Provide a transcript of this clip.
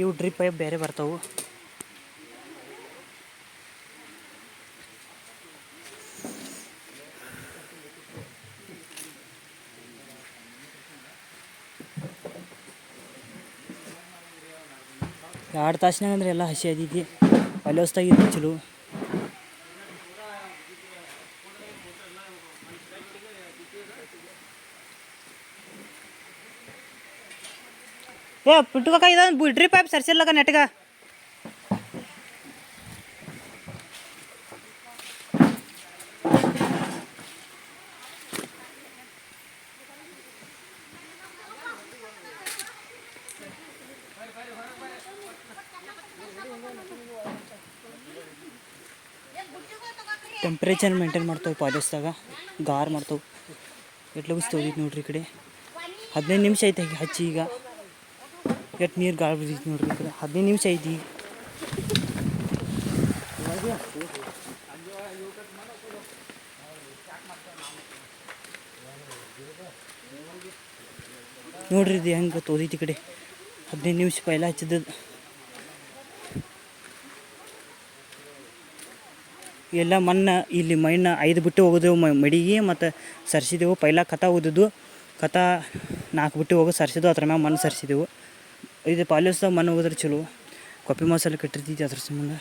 ಇವು drip pipe ಬೇರೆ ಬರ್ತಾವು. ಎರಡು ತಾಸಿನಾಗ ಅಂದ್ರೆ ಎಲ್ಲ ಹಸಿ ಆದೈತಿ. ಅಲ್ಲಿ ಹೊಸ್ದಾಗಿದ್ದು ಚಲೋ. ಏ ಪುಟ್ಟಕ ಇದೊಂದು ಬಿಡ್ರಿ ಪೈಪ್ ಸರ್ಸಿಲ್ಲಕ ನೆಟ್ಗ ಟೆಂಪ್ರೇಚರ್ ಮೇಂಟೈನ್ ಮಾಡ್ತಾವೆ ಪಾಲಿಸ್ದಾಗ, ಗಾರ್ ಮಾಡ್ತಾವೆ. ಎಟ್ಲಗಿಸ್ತೀವಿ ನೋಡ್ರಿ ಈ ಕಡೆ. ಹದಿನೈದು ನಿಮಿಷ ಐತೆ ಹಚ್ಚಿ ಈಗ. ಎಷ್ಟು ನೀರು ಗಾಳಿ ಬಿದ್ದೈತಿ ನೋಡ್ರಿ ಕಡೆ. ಹದಿನೈದು ನಿಮಿಷ ಐತಿ ನೋಡ್ರಿ ಇದು ಹೆಂಗೆ ತೋದೈತಿ ಈ ಕಡೆ. ಹದಿನೈದು ನಿಮಿಷ ಪೈಲ ಹಚ್ಚಿದ್ದದು. ಎಲ್ಲ ಮಣ್ಣು ಇಲ್ಲಿ ಮಣ್ಣು ಐದು ಬಿಟ್ಟು ಹೋಗಿದೆವು ಮ, ಮಡಿಗೆ ಮತ್ತು ಸರಿಸಿದೆವು. ಪೈಲ ಕಥ ಓದಿದ್ದು ಕಥ ನಾಲ್ಕು ಬಿಟ್ಟು ಹೋಗಿ, ಸರ್ಸಿದ್ವು. ಅದ್ರ ಮ್ಯಾಗ ಮಣ್ಣು ಸರ್ಸಿದೆವು. ಇದು ಪಾಲಿಸ್ದಾಗ ಮನೆ ಹೋದ್ರೆ ಚಲೋ. ಕಾಪಿ ಮಸಾಲೆ ಕಟ್ಟಿರ್ತೈತಿ ಅದ್ರ ಸಂಬಂಧ.